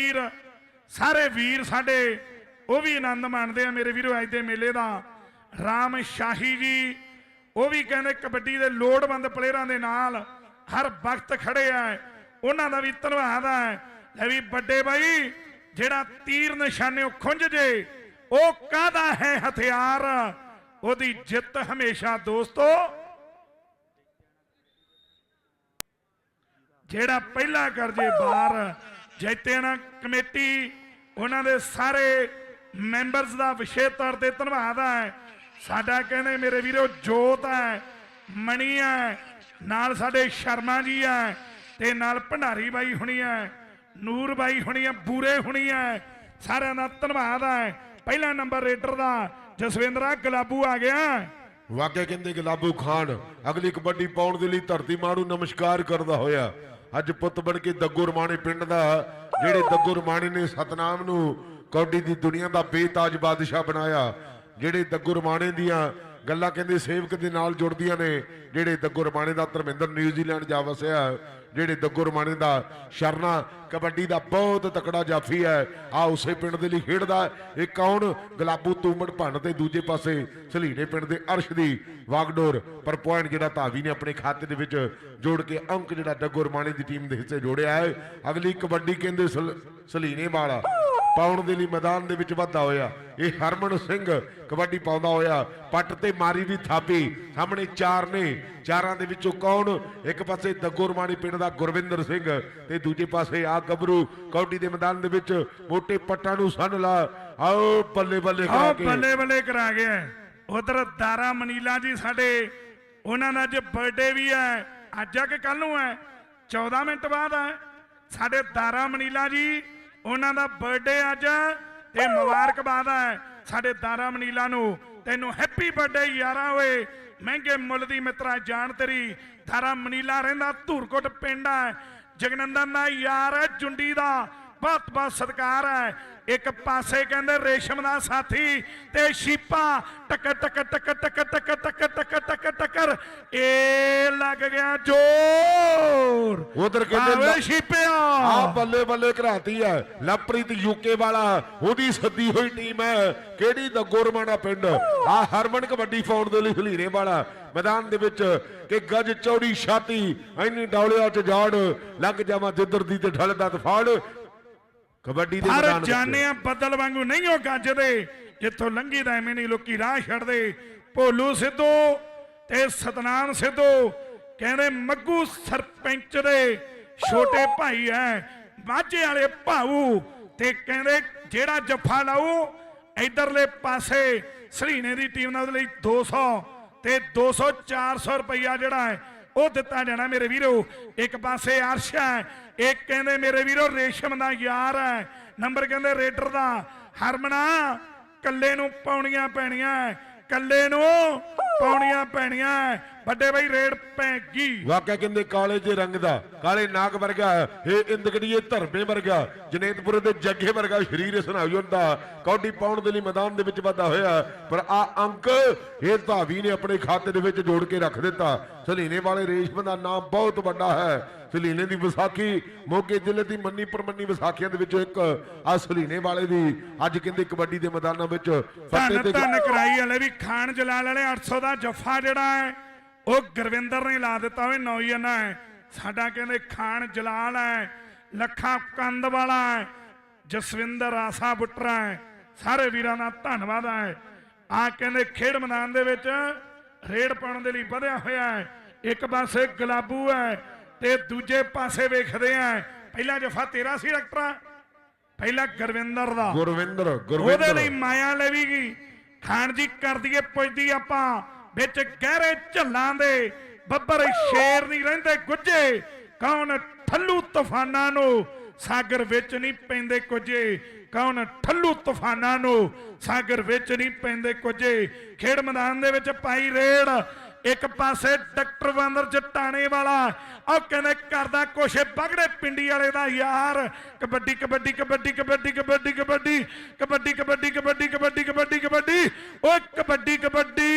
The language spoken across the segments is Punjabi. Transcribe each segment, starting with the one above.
ਵੀਰ, ਸਾਰੇ ਵੀਰ ਸਾਡੇ, ਉਹ ਵੀ ਆਨੰਦ ਮਾਣਦੇ ਆ ਮੇਰੇ ਵੀਰੋ, ਅੱਜ ਦੇ ਮੇਲੇ ਦਾ। ਰਾਮ ਸ਼ਾਹੀ ਜੀ, ਉਹ ਵੀ ਕਹਿੰਦੇ ਕਬੱਡੀ ਦੇ ਲੋੜਵੰਦ ਪਲੇਅਰਾਂ ਦੇ ਨਾਲ ਹਰ ਵਕਤ ਖੜੇ ਆ। ਉਹਨਾਂ ਦਾ ਵੀ ਧੰਨਵਾਦ ਹੈ ਲੈ ਵੀ ਵੱਡੇ ਬਾਈ, ਜਿਹੜਾ ਤੀਰ ਨਿਸ਼ਾਨਿਓ ਖੁੰਝ ਜੇ, ਉਹ ਕਾਹਦਾ ਹੈ ਹਥਿਆਰ? ਉਹਦੀ ਜਿੱਤ ਹਮੇਸ਼ਾ ਦੋਸਤੋ, ਜਿਹੜਾ ਪਹਿਲਾ ਕਰ ਜੇ ਬਾਹਰ ਜੈਤੇਣਾ ਕਮੇਟੀ, ਉਹਨਾਂ ਦੇ ਸਾਰੇ ਮੈਂਬਰਸ ਦਾ ਵਿਸ਼ੇਸ਼ ਤੌਰ ਤੇ ਧੰਨਵਾਦ ਹੈ। ਸਾਡਾ ਕਹਿੰਦੇ ਮੇਰੇ ਵੀਰੋ ਜੋਤ ਹੈ, ਮਣੀ ਹੈ, ਨਾਲ ਸਾਡੇ ਸ਼ਰਮਾ ਜੀ ਹੈ ਤੇ ਨਾਲ ਭੰਡਾਰੀ ਬਾਈ ਹੁਣੀ ਹੈ, ਨੂਰ ਬਾਈ ਹੁਣੀ ਹੈ, ਬੂਰੇ ਹੁਣੀ ਹੈ, ਸਾਰਿਆਂ ਦਾ ਧੰਨਵਾਦ ਹੈ। ਪਹਿਲਾ ਨੰਬਰ ਰੇਡਰ ਦਾ ਜਸਵਿੰਦਰਾ ਗਲਾਬੂ ਆ ਗਿਆ। ਵਾਕਿਆ ਕਹਿੰਦੇ ਗੁਲਾਬੂ ਖਾਨ ਅਗਲੀ ਕਬੱਡੀ ਪਾਉਣ ਦੇ ਲਈ ਧਰਤੀ ਮਾਂ ਨੂੰ ਨਮਸਕਾਰ ਕਰਦਾ ਹੋਇਆ। ਅੱਜ ਪੁੱਤ ਬਣ ਕੇ ਦੱਗੂ ਰਮਾਣੇ ਪਿੰਡ ਦਾ, ਜਿਹੜੇ ਦੱਗੂ ਰਮਾਣੇ ਨੇ ਸਤਨਾਮ ਨੂੰ ਕੌਡੀ ਦੀ ਦੁਨੀਆ ਦਾ ਬੇਤਾਜ ਬਾਦਸ਼ਾਹ ਬਣਾਇਆ, ਜਿਹੜੇ ਦੱਗੂ ਰਮਾਣੇ ਦੀਆਂ ਗੱਲਾਂ ਕਹਿੰਦੇ ਸੇਵਕ ਦੇ ਨਾਲ ਜੁੜਦੀਆਂ ਨੇ, ਜਿਹੜੇ ਦੱਗੂ ਰਮਾਣੇ ਦਾ ਧਰਮਿੰਦਰ ਨਿਊਜ਼ੀਲੈਂਡ ਜਾ ਵਸਿਆ ਜਿਹੜੇ ਦੱਗੂ ਰਮਾਣੇ ਦਾ ਸ਼ਰਨਾ, ਕਬੱਡੀ ਦਾ ਬਹੁਤ ਤਕੜਾ ਜਾਫੀ ਹੈ। ਆ ਉਸੇ ਪਿੰਡ ਦੇ ਲਈ ਖੇਡਦਾ ਇਹ ਕੌਣ? ਗਲਾਬੂ ਤੂਮੜ ਭੰਨ ਤੇ ਦੂਜੇ ਪਾਸੇ ਸਲੀਨੇ ਪਿੰਡ ਦੇ ਅਰਸ਼ ਦੀ ਵਾਗਡੋਰ। ਪਰ ਪੁਆਇੰਟ ਜਿਹੜਾ ਧਾਵੀ ਨੇ ਆਪਣੇ ਖਾਤੇ ਦੇ ਵਿੱਚ ਜੋੜ ਕੇ ਅੰਕ ਜਿਹੜਾ ਦੱਗੂ ਰਮਾਣੇ ਦੀ ਟੀਮ ਦੇ ਹਿੱਸੇ ਜੋੜਿਆ ਹੈ। ਅਗਲੀ ਕਬੱਡੀ ਕਹਿੰਦੇ ਸਲ- ਸਲੀਨੇ ਵਾਲਾ। ਪਾਉਣ ਦੇ ਲਈ ਮੈਦਾਨ ਦੇ ਵਿੱਚ ਵਾਧਾ ਹੋਇਆ। ਇਹ ਹਰਮਨ ਸਿੰਘ ਕਬੱਡੀ ਪਾਉਂਦਾ ਹੋਇਆ। ਪੱਟ ਤੇ ਮਾਰੀ ਵੀ ਥਾਪੀ। ਸਾਹਮਣੇ ਚਾਰ ਨੇ। ਚਾਰਾਂ ਦੇ ਵਿੱਚੋਂ ਕੌਣ? ਇੱਕ ਪਾਸੇ ਦੱਗੋਰਮਾਣੀ ਪਿੰਡ ਦਾ ਗੁਰਵਿੰਦਰ ਸਿੰਘ ਤੇ ਦੂਜੇ ਪਾਸੇ ਆ ਗੱਭਰੂ। ਕਬੱਡੀ ਦੇ ਮੈਦਾਨ ਦੇ ਵਿੱਚ ਮੋਟੇ ਪੱਟਾਂ ਨੂੰ ਸੰਨ ਲਾ। ਆਓ ਬੱਲੇ ਬੱਲੇ ਕਰਾ ਕੇ। ਬੱਲੇ ਬੱਲੇ ਕਰਾ ਗਿਆ ਉਧਰ ਦਾਰਾ ਮਨੀਲਾ ਜੀ ਸਾਡੇ। ਉਹਨਾਂ ਦਾ ਅੱਜ ਬਰਥਡੇ ਵੀ ਹੈ। ਅੱਜ ਆ ਕਿ ਕੱਲ ਨੂੰ ਹੈ? 14 ਮਿੰਟ ਬਾਅਦ ਹੈ। ਸਾਡੇ ਦਾਰਾ ਮਨੀਲਾ ਜੀ ਉਹਨਾਂ ਦਾ ਬਰਥਡੇ ਅੱਜ ਤੇ ਮੁਬਾਰਕਬਾਦ ਹੈ। ਸਾਡੇ ਦਾਰਾ ਮਨੀਲਾ ਨੂੰ ਤੈਨੂੰ ਹੈਪੀ ਬਰਥਡੇ ਯਾਰਾ ਓਏ। ਮਹਿੰਗੇ ਮੁੱਲ ਦੀ ਮਿੱਤਰਾ ਜਾਨ ਤੇਰੀ। ਦਾਰਾ ਮਨੀਲਾ ਰਹਿੰਦਾ ਧੂਰਕੋਟ ਪਿੰਡ ਹੈ। ਜਗਨੰਦਨ ਦਾ ਯਾਰ ਹੈ ਜੁੰਡੀ ਦਾ। ਬਹੁਤ ਬਹੁਤ ਸਤਿਕਾਰ ਹੈ। ਇੱਕ ਪਾਸੇ ਕਹਿੰਦੇ ਰੇਸ਼ਮ ਦਾ ਸਾਥੀ ਤੇ ਸ਼ੀਪਾ ਟਕ ਟਕ ਟਕ ਟਕ ਟਕ ਟਕ ਟਕ ਟਕ ਟਕਰ। ਇਹ ਲੱਗ ਗਿਆ ਜੋਰ। ਉਧਰ ਕਹਿੰਦੇ ਸ਼ੀਪਿਆ ਆ ਬੱਲੇ ਬੱਲੇ ਘਰਾਤੀ ਹੈ। ਲਵਪ੍ਰੀਤ ਯੂਕੇ ਵਾਲਾ ਉਹਦੀ ਸੱਦੀ ਹੋਈ ਟੀਮ ਹੈ। ਕਿਹੜੀ ਦਾ ਗੁਰਮਾਣਾ ਪਿੰਡ? ਆ ਹਰਮਨ ਕਬੱਡੀ ਪਾਉਣ ਦੇ ਲਈ ਹਲੀਰੇ ਵਾਲਾ। ਮੈਦਾਨ ਦੇ ਵਿੱਚ ਕਿ ਗੱਜ ਚੌੜੀ ਛਾਤੀ ਇੰਨੀ ਡੌਲਿਆਂ ਚ ਜਾੜ ਲੱਗ ਜਾਵਾਂ ਜਿੱਧਰ ਦੀ ਤੇ ਢਲਦਾ ਤਫਾੜ ਕਬੱਡੀ ਦੇ ਹਰ ਮੈਦਾਨ ਜਾਣੇ ਵਿੱਚ। ਆ ਬੱਦਲ ਵਾਂਗੂ ਨਹੀਂ ਉਹ ਗੱਜਦੇ ਜਿੱਥੋਂ ਲੰਘੀ ਦਾ ਐਵੇਂ ਨਹੀਂ ਲੋਕੀ ਰਾਹ ਛੱਡਦੇ। ਭੋਲੂ ਸਿੱਧੂ ਤੇ ਸਤਨਾਮ ਸਿੱਧੂ ਕਹਿੰਦੇ ਮੱਗੂ ਸਰਪੰਚ ਦੇ ਛੋਟੇ ਭਾਈ ਐ ਮਾਝੇ ਵਾਲੇ ਭਾਊ ਤੇ ਕਹਿੰਦੇ ਜਿਹੜਾ ਜੱਫਾ ਲਾਊ ਇਧਰਲੇ ਪਾਸੇ ਸਲੀਨੇ ਦੀ ਟੀਮ ਨਾਲ ਉਹਦੇ ਲਈ 200 ਤੇ 200 400 ਰੁਪਈਆ ਜਿਹੜਾ ਹੈ ਉਹ ਦਿੱਤਾ ਜਾਣਾ ਮੇਰੇ ਵੀਰੋ। ਇੱਕ ਪਾਸੇ ਅਰਸ਼ ਹੈ, ਇੱਕ ਕਹਿੰਦੇ ਮੇਰੇ ਵੀਰੋ ਰੇਸ਼ਮ ਦਾ ਯਾਰ ਹੈ। ਨੰਬਰ ਕਹਿੰਦੇ ਰੇਡਰ ਦਾ। ਹਰਮਨਾ ਕੱਲੇ ਨੂੰ ਪਾਉਣੀਆਂ ਪੈਣੀਆਂ ਕੱਲੇ ਨੂੰ ਪਾਉਣੀਆਂ ਪੈਣੀਆਂ। ਵੱਡੇ ਬਾਈ ਰੇਡ ਪੈਗੀ। ਵਾਕਿਆ ਕਹਿੰਦੇ ਕਾਲੇ ਜੇ ਰੰਗ ਦਾ ਕਾਲੇ ਨਾਗ ਵਰਗਾ ਇਹ ਇੰਦਗੜੀਏ ਧਰਮੇ ਵਰਗਾ ਜਨੇਤਪੁਰ ਦੇ ਜੱਗੇ ਵਰਗਾ ਸ਼ਰੀਰ ਇਸ ਨਾਲ ਦਾ ਕੌਡੀ ਪਾਉਣ ਦੇ ਲਈ ਮੈਦਾਨ ਦੇ ਵਿੱਚ ਵਾਧਾ ਹੋਇਆ ਪਰ ਆ ਅੰਕ ਇਹ ਧਾਵੀ ਨੇ ਆਪਣੇ ਖਾਤੇ ਦੇ ਵਿੱਚ ਜੋੜ ਕੇ ਰੱਖ ਦਿੱਤਾ। ਸਲੀਨੇ ਵਾਲੇ ਰੇਸ਼ਮ ਦਾ ਨਾਮ ਬਹੁਤ ਵੱਡਾ ਹੈ। ਸਲੀਨੇ ਦੀ ਵਿਸਾਖੀ ਮੋਗੇ ਜ਼ਿਲ੍ਹੇ ਦੀ ਮੰਨੀ ਪਰਮੰਨੀ ਵਿਸਾਖੀਆਂ ਦੇ ਵਿੱਚੋਂ ਇੱਕ ਆ ਸਲੀਨੇ ਵਾਲੇ ਦੀ। ਅੱਜ ਕਹਿੰਦੇ ਕਬੱਡੀ ਦੇ ਮੈਦਾਨਾਂ ਵਿੱਚ ਫੱਟੇ ਤੇ ਧੰਨ ਕਰਾਈ ਵਾਲੇ ਵੀ ਖਾਨ ਜਲਾਲ ਵਾਲੇ 800 ਦਾ ਜੱਫਾ ਜਿਹੜਾ ਹੈ। ਉਹ ਗੁਰਵਿੰਦਰ ਨੇ ਲਾ ਦਿੱਤਾ ਓਏ ਨੌਜਵਾਨਾ ਹੈ ਸਾਡਾ ਕਹਿੰਦੇ ਖਾਨ ਜਲਾਲ ਹੈ ਲੱਖਾ ਕੰਦ ਵਾਲਾ ਹੈ ਜਸਵਿੰਦਰ ਆਸਾ ਬੁੱਟਰਾ ਹੈ ਸਾਰੇ ਵੀਰਾਂ ਦਾ ਧੰਨਵਾਦ ਹੈ ਆ ਕਹਿੰਦੇ ਖੇਡ ਮੈਦਾਨ ਦੇ ਵਿੱਚ ਰੇਡ ਪਾਉਣ ਦੇ ਲਈ ਵਧਿਆ ਹੋਇਆ ਹੈ ਇੱਕ ਪਾਸੇ ਗਲਾਬੂ ਹੈ ਤੇ ਦੂਜੇ ਪਾਸੇ ਵੇਖਦੇ ਆ ਪਹਿਲਾ ਜੱਫਾ ਤੇਰਾ ਸੀ ਡਾਕਟਰਾ ਪਹਿਲਾ ਗੁਰਵਿੰਦਰ ਦਾ। ਗੁਰਵਿੰਦਰ ਉਹਦੇ ਗੁਰਵਿੰਦਰ ਲਈ ਮਾਇਆ ਲੈਵੀਗੀ। ਖਾਨ ਜੀ ਕਰ ਦਈਏ ਪੁੱਜਦੀ ਆਪਾਂ। ਵਿੱਚ ਗਹਿਰੇ ਝੱਲਾਂ ਦੇ ਬੱਬਰ ਸ਼ੇਰ ਨਹੀਂ ਰਹਿੰਦੇ ਗੁੱਜੇ ਕੌਣ ਠੱਲੂ ਤੂਫਾਨਾਂ ਨੂੰ ਸਾਗਰ ਵਿੱਚ ਨਹੀਂ ਪੈਂਦੇ ਕੁਝੇ ਕੌਣ ਠੱਲੂ ਤੂਫਾਨਾਂ ਨੂੰ ਸਾਗਰ ਵਿੱਚ ਨਹੀਂ ਪੈਂਦੇ ਕੁਝੇ ਖੇਡ ਮੈਦਾਨ ਦੇ ਵਿੱਚ ਪਾਈ ਰੇੜ ਇੱਕ ਪਾਸੇ ਡਾਕਟਰ ਵੰਦਰ ਜਟਾਣੇ ਵਾਲਾ ਉਹ ਕਹਿੰਦੇ ਕਰਦਾ ਕੁਛ ਬਗੜੇ ਪਿੰਡੀ ਵਾਲੇ ਦਾ ਯਾਰ ਕਬੱਡੀ ਕਬੱਡੀ ਕਬੱਡੀ ਕਬੱਡੀ ਕਬੱਡੀ ਕਬੱਡੀ ਕਬੱਡੀ ਕਬੱਡੀ ਕਬੱਡੀ ਕਬੱਡੀ ਕਬੱਡੀ ਕਬੱਡੀ ਓਏ ਕਬੱਡੀ ਕਬੱਡੀ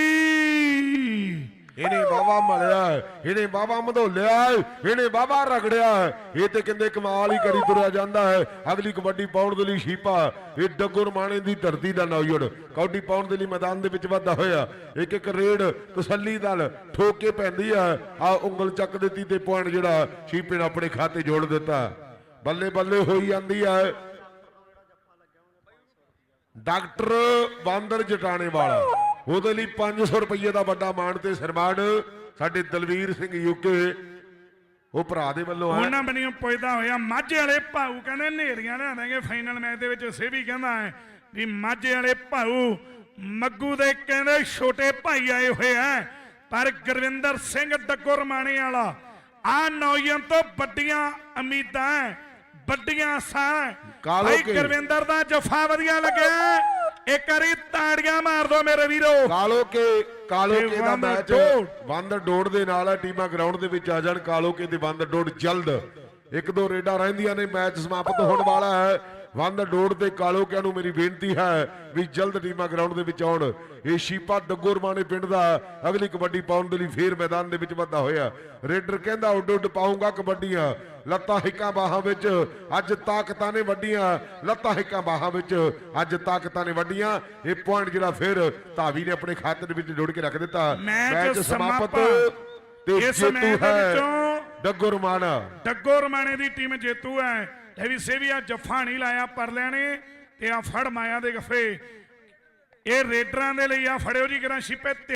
ਇਹਨੇ ਬਾਬਾ ਮਲਿਆ ਇਹਨੇ ਬਾਬਾ ਮਧੋਲਿਆ ਇਹਨੇ ਬਾਬਾ ਰਗੜਿਆ ਇਹ ਤੇ ਕਹਿੰਦੇ ਕਮਾਲ ਹੀ ਕਰੀ ਤੁਰਿਆ ਜਾਂਦਾ ਹੈ। ਅਗਲੀ ਕਬੱਡੀ ਪਾਉਣ ਦੇ ਲਈ ਸ਼ੀਪਾ ਇਹ ਡੱਗੋ ਮਾਣੇ ਦੀ ਧਰਤੀ ਦਾ ਨੌਜਵਾਨ। ਕਬੱਡੀ ਪਾਉਣ ਦੇ ਲਈ ਮੈਦਾਨ ਦੇ ਵਿੱਚ ਵਾਧਾ ਹੋਇਆ। ਇੱਕ ਇੱਕ ਰੇਡ ਤਸੱਲੀ ਨਾਲ ਠੋਕ ਕੇ ਪੈਂਦੀ ਆ ਆ ਉਂਗਲ ਚੱਕ ਦਿੱਤੀ ਤੇ ਪੁਆਇੰਟ ਜਿਹੜਾ ਸ਼ੀਪੇ ਨੇ ਆਪਣੇ ਖਾਤੇ ਜੋੜ ਦਿੱਤਾ। ਬੱਲੇ ਬੱਲੇ ਹੋਈ ਜਾਂਦੀ ਆ ਡਾਕਟਰ ਬਾਂਦਰ ਜਟਾਣੇ ਵਾਲਾ ਉਹਦੇ ਲਈ 500 ਰੁਪਏ ਦਾ ਵੱਡਾ ਮਾਣ ਤੇ ਸਨਮਾਨ ਸਾਡੇ ਦਲਵੀਰ ਸਿੰਘ ਯੂਕੇ ਉਹ ਭਰਾ ਦੇ ਵੱਲੋਂ ਹੈ। ਉਹਨਾਂ ਬਣੀਓ ਪੁੱਛਦਾ ਹੋਇਆ ਮਾਝੇ ਵਾਲੇ ਭਾਊ ਕਹਿੰਦੇ ਨੇਰੀਆਂ ਲਿਆ ਦਾਂਗੇ ਫਾਈਨਲ ਮੈਚ ਦੇ ਵਿੱਚ ਸੇ ਵੀ ਕਹਿੰਦਾ ਹੈ ਵੀ ਮਾਝੇ ਵਾਲੇ ਭਾਊ ਮੱਗੂ ਦੇ ਕਹਿੰਦੇ ਛੋਟੇ ਭਾਈ ਆਏ ਹੋਏ ਆ ਪਰ ਗੁਰਵਿੰਦਰ ਸਿੰਘ ਡੱਗੋ ਰਮਾਣੇ ਵਾਲਾ ਆ ਨੌਜਵਾਨ ਤੋਂ ਵੱਡੀਆਂ ਉਮੀਦਾਂ ਵੱਡੀਆਂ ਸਾਂ ਭਾਈ। ਗੁਰਵਿੰਦਰ ਦਾ ਜਫਾ ਵਧੀਆ ਲੱਗਿਆ। ਇੱਕ ਵਾਰੀ ਤਾੜੀਆਂ ਮਾਰ ਦੋ ਮੇਰੇ ਵੀਰੋ। ਕਾਲੋ ਕੇ ਕਾਲੋ ਕੇ ਦਾ ਮੈਚ। ਬੰਦ ਡੋੜ ਦੇ ਨਾਲ ਹੈ ਟੀਮਾਂ ਗਰਾਊਂਡ ਦੇ ਵਿੱਚ ਆ ਜਾਣ ਕਾਲੋ ਕੇ ਦੇ ਬੰਦ ਡੋੜ ਜਲਦ। ਇੱਕ ਦੋ ਰੇਡਾਂ ਰਹਿੰਦੀਆਂ ਨੇ ਮੈਚ ਸਮਾਪਤ ਹੋਣ ਵਾਲਾ ਹੈ। ਬੰਦ ਡੋੜ ਤੇ ਕਾਲੋ ਕਿਆਂ ਨੂੰ ਮੇਰੀ ਬੇਨਤੀ ਹੈ ਵੀ ਜਲਦ ਟੀਮਾਂ ਗਰਾਊਂਡ ਦੇ ਵਿੱਚ ਆਉਣ। ਇਹ ਸ਼ੀਪਾ ਡੱਗੋਰਮਾਨੇ ਪਿੰਡ ਦਾ ਅਗਲੀ ਕਬੱਡੀ ਪਾਉਣ ਦੇ ਲਈ ਫੇਰ ਮੈਦਾਨ ਦੇ ਵਿੱਚ ਵੱਧਾ ਹੋਇਆ। ਰੇਡਰ ਕਹਿੰਦਾ ਉੱਡ ਉੱਡ ਪਾਉਂਗਾ ਕਬੱਡੀਆਂ। ਲੱਤਾਂ ਹਿੱਕਾਂ ਬਾਹਾਂ ਵਿੱਚ। ਅੱਜ ਤਾਕਤਾਂ ਨੇ ਵੱਡੀਆਂ। ਲੱਤਾਂ ਹਿੱਕਾਂ ਬਾਹਾਂ ਵਿੱਚ। ਅੱਜ ਤਾਕਤਾਂ ਨੇ ਵੱਡੀਆਂ। ਇਹ ਪੁਆਇੰਟ ਜਿਹੜਾ ਫਿਰ ਧਾਵੀ ਨੇ ਆਪਣੇ ਖਾਤੇ ਦੇ ਵਿੱਚ ਜੋੜ ਕੇ ਰੱਖ ਦਿੱਤਾ। ਮੈਚ ਸਮਾਪਤ। ਤੇ ਇਸ ਜੇਤੂ ਹੈ ਡੱਗੋ ਰਮਾਨਾ ਡੱਗੋ ਰਮਾਣੇ ਦੀ ਟੀਮ ਜੇਤੂ ਹੈ। ਇਹ ਵੀ ਸੇਵੀਆ ਜੱਫਾ ਨਹੀਂ ਲਾਇਆ ਪਰ ਲੈਣੇ ਤੇ ਆ ਫੜ ਮਾਇਆ ਦੇ ਗਫੇ। ਇਹ ਰੇਡਰਾਂ ਦੇ ਲਈ ਆ ਫੜਿਓ ਜੀ ਕਰਾਂ ਛਿਪੇ